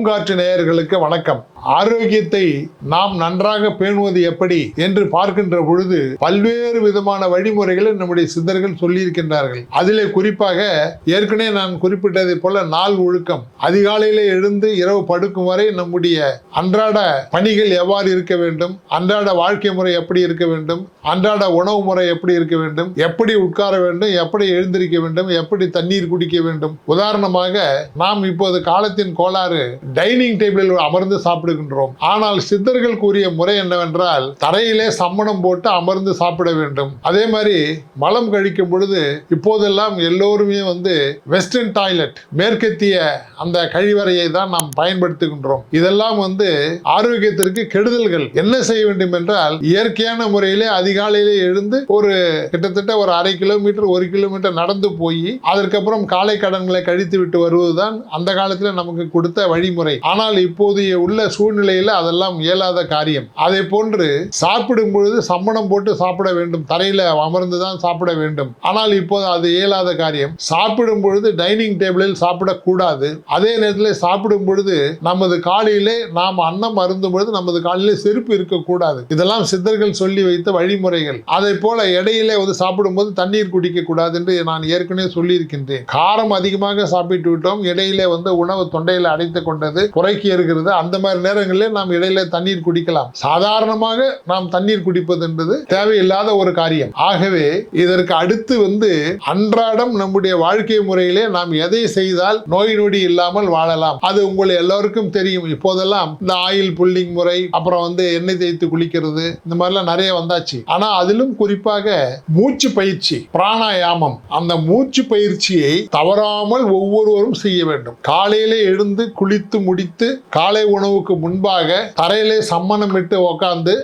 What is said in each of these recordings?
பூங்காற்று நேயர்களுக்கு வணக்கம். ஆரோக்கியத்தை நாம் நன்றாக பேணுவது எப்படி என்று பார்க்கின்ற பொழுது பல்வேறு விதமான வழிமுறைகளை நம்முடைய சித்தர்கள் சொல்லியிருக்கின்றார்கள். அதிலே குறிப்பாக ஏற்கனவே நான் குறிப்பிட்டதை போல நாள் ஒழுக்கம். அதிகாலையிலே எழுந்து இரவு படுக்கும் வரை நம்முடைய அன்றாட பணிகள் எவ்வாறு இருக்க வேண்டும்? அன்றாட வாழ்க்கை முறை எப்படி இருக்க வேண்டும்? அன்றாட உணவு முறை எப்படி இருக்க வேண்டும்? எப்படி உட்கார வேண்டும்? எப்படி எழுந்திருக்க வேண்டும்? எப்படி தண்ணீர் குடிக்க வேண்டும்? உதாரணமாக நாம் இப்போது காலத்தின் கோளாறு டைனிங் டேபிளில் அமர்ந்து சாப்பிடுகின்றோம். ஆனால் சித்தர்கள் கூறிய முறை என்னவென்றால் தரையிலே சம்மணம் போட்டு அமர்ந்து சாப்பிட வேண்டும். அதே மாதிரி மலம் கழிக்கும் பொழுது இப்போதெல்லாம் எல்லோருமே வந்து வெஸ்டர்ன் டாய்லெட் மேற்கத்திய அந்த கழிவறையை தான் நாம் பயன்படுத்துகின்றோம். இதெல்லாம் வந்து ஆரோக்கியத்திற்கு கெடுதல்கள். என்ன செய்ய வேண்டும் என்றால் இயற்கையான முறையிலே அதிகாலையிலே எழுந்து ஒரு கிட்டத்தட்ட ஒரு அரை கிலோமீட்டர் ஒரு கிலோமீட்டர் நடந்து போய் அதற்கப்புறம் காலை கடன்களை கழித்து விட்டு வருவதுதான் அந்த காலத்தில் நமக்கு கொடுத்த வழிமுறை. ஆனால் இப்போதைய உள்ள சூழ்நிலையில் அதெல்லாம் இயலாத காரியம். அதே போன்று சாப்பிடும் பொழுது சம்மணம் போட்டு சாப்பிட வேண்டும். தரையில அமர்ந்து தான் சாப்பிட வேண்டும். ஆனால் இப்போது அது இயலாத காரியம். சாப்பிடும் பொழுது டைனிங் டேபிளில் சாப்பிடக்கூடாது. அதே நேரத்தில் சாப்பிடும் பொழுது நமது காலையிலே நாம் அன்னம் அருந்தும் பொழுது நமது காலிலே செருப்பு இருக்கக்கூடாது. இதெல்லாம் சித்தர்கள் சொல்லி வைத்த வழிமுறைகள். அதை போல இடையிலே வந்து சாப்பிடும்போது தண்ணீர் குடிக்க கூடாது என்று நான் ஏற்கனவே சொல்லியிருக்கின்றேன். காரம் அதிகமாக சாப்பிட்டு விட்டோம் இடையிலே வந்து உணவு தொண்டையில் அடைத்து இருக்கிறது குறைக்கி இருக்கிறது அந்த மாதிரி நேரங்களில் நாம் இடையில தண்ணீர் குடிக்கலாம். சாதாரணமாக நாம் தண்ணீர் குடிப்பது என்பது தேவையில்லாத ஒரு காரியம். ஆகவே இதற்கு அடுத்து வந்து அன்றாடம் நம்முடைய வாழ்க்கை முறையிலே நாம் எதை செய்தால் நோய் நொடி இல்லாமல் வாழலாம்? அது உங்களை எல்லோருக்கும் தெரியும். இப்போதெல்லாம் இந்த ஆயில் புல்லிங் முறை அப்புறம் வந்து எண்ணெய் தேய்த்து குளிக்கிறது இந்த மாதிரிலாம் நிறைய வந்தாச்சு. ஆனா அதிலும் குறிப்பாக மூச்சு பயிற்சி பிராணாயாமம் அந்த மூச்சு பயிற்சியை தவறாமல் ஒவ்வொருவரும் செய்ய வேண்டும். காலையிலே எழுந்து குளித்து முடித்து காலை உணவுக்கு முன்பாக தரையிலே சம்மணம் விட்டு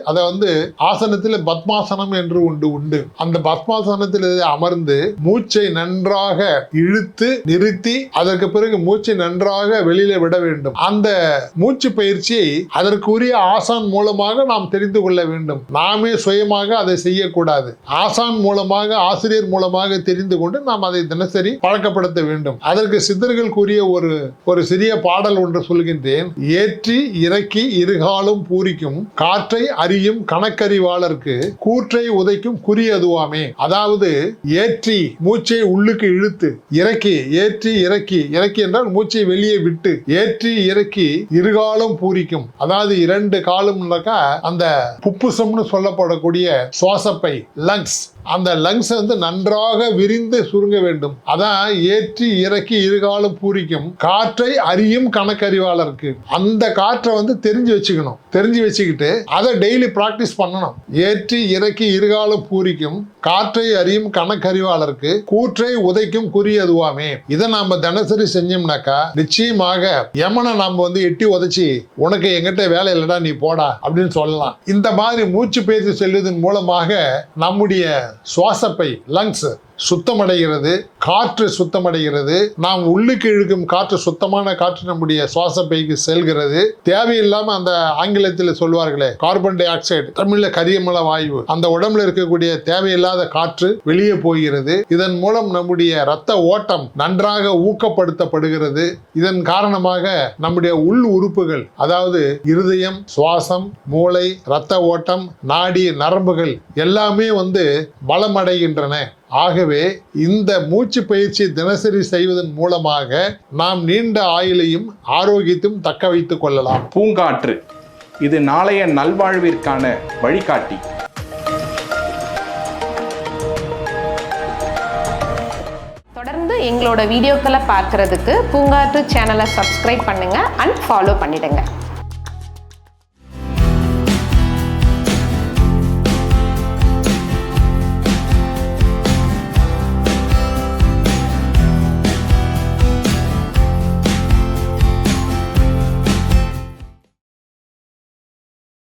அதை வந்து ஆசனத்தில் பத்மாசனம் என்று உண்டு உண்டு. அந்த பத்மாசனத்தில் அமர்ந்து மூச்சை நன்றாக இழுத்து நிறுத்தி அதற்கு பிறகு மூச்சை நன்றாக வெளியில விட வேண்டும். அந்த மூச்சு பயிற்சியை அதற்குரிய ஆசான் மூலமாக நாம் தெரிந்து கொள்ள வேண்டும். நாமே சுயமாக அதை செய்யக்கூடாது. ஆசான் மூலமாக ஆசிரியர் மூலமாக தெரிந்து கொண்டு நாம் அதை தினசரி பழக்கப்படுத்த வேண்டும். அதற்கு சித்தர்கள் கூறிய ஒரு ஒரு சிறிய பாடல் ஒன்று சொல்கின்றேன். ஏற்றி இறக்கி இருகாலும் பூரிக்கும் காற்றை அறியும் கணக்கறிவாளருக்கு கூற்றை உதைக்கும் குறியதுவாமே அதாவது ஏற்றி மூச்சை உள்ளுக்கு இழுத்து இறக்கி ஏற்றி இறக்கி இறக்கி என்றால் மூச்சை வெளியே விட்டு ஏற்றி இறக்கி இருகாலும் பூரிக்கும். அதாவது இரண்டு காலும்னாக்கா அந்த புப்புசம்னு சொல்லப்படக்கூடிய சுவாசப்பை லங்ஸ் அந்த லங்ஸ் வந்து நன்றாக விரிந்து சுருங்க வேண்டும். அதான் ஏற்றி இறக்கி இருகாலும் பூரிக்கும். காற்றை அறியும் கணக்கறிவாளருக்கு. அந்த காற்றை வந்து தெரிஞ்சு வச்சுக்கணும். தெரிஞ்சு வச்சுக்கிட்டு அதை டெய்லி ப்ராக்டிஸ் பண்ணணும். ஏற்றி இறக்கி இருகாலும் பூரிக்கும். காற்றை அறியும் கணக்கறிவாளருக்கு கூற்றை உதைக்கும் குறியதுவாமே இதை நாம தினசரி செஞ்சோம்னாக்கா நிச்சயமாக யமனை நாம வந்து எட்டி உதைச்சி உனக்கு எங்கிட்ட வேலை இல்லடா நீ போடா அப்படின்னு சொல்லலாம். இந்த மாதிரி மூச்சு பேச்சு செல்வதன் மூலமாக நம்முடைய சுவாசப்பை லங்ஸ் சுத்தமடைகிறது காற்று சுத்தமடைகிறது நாம் உள்ளுக்கு இழுக்கும் காற்று சுத்தமான காற்று நம்முடைய சுவாசப்பைக்கு செல்கிறது. தேவையில்லாம அந்த ஆங்கிலத்தில் சொல்வார்களே கார்பன் டை ஆக்சைடு தமிழ்ல கரியமல வாயு அந்த உடம்புல இருக்கக்கூடிய தேவையில்லாத காற்று வெளியே போகிறது. இதன் மூலம் நம்முடைய இரத்த ஓட்டம் நன்றாக ஊக்கப்படுத்தப்படுகிறது. இதன் காரணமாக நம்முடைய உள் உறுப்புகள் அதாவது இருதயம் சுவாசம் மூளை இரத்த ஓட்டம் நாடி நரம்புகள் எல்லாமே வந்து பலமடைகின்றன. ஆகவே இந்த மூச்சு பயிற்சி தினசரி செய்வதன் மூலமாக நாம் நீண்ட ஆயுளையும் ஆரோக்கியத்தையும் தக்க வைத்துக் கொள்ளலாம். பூங்காற்று. இது நாளைய நல்வாழ்விற்கான வழிகாட்டி. தொடர்ந்து எங்களோட வீடியோக்களை பார்க்குறதுக்கு பூங்காற்று சேனலை சப்ஸ்கிரைப் பண்ணுங்கள் அண்ட் ஃபாலோ பண்ணிடுங்க.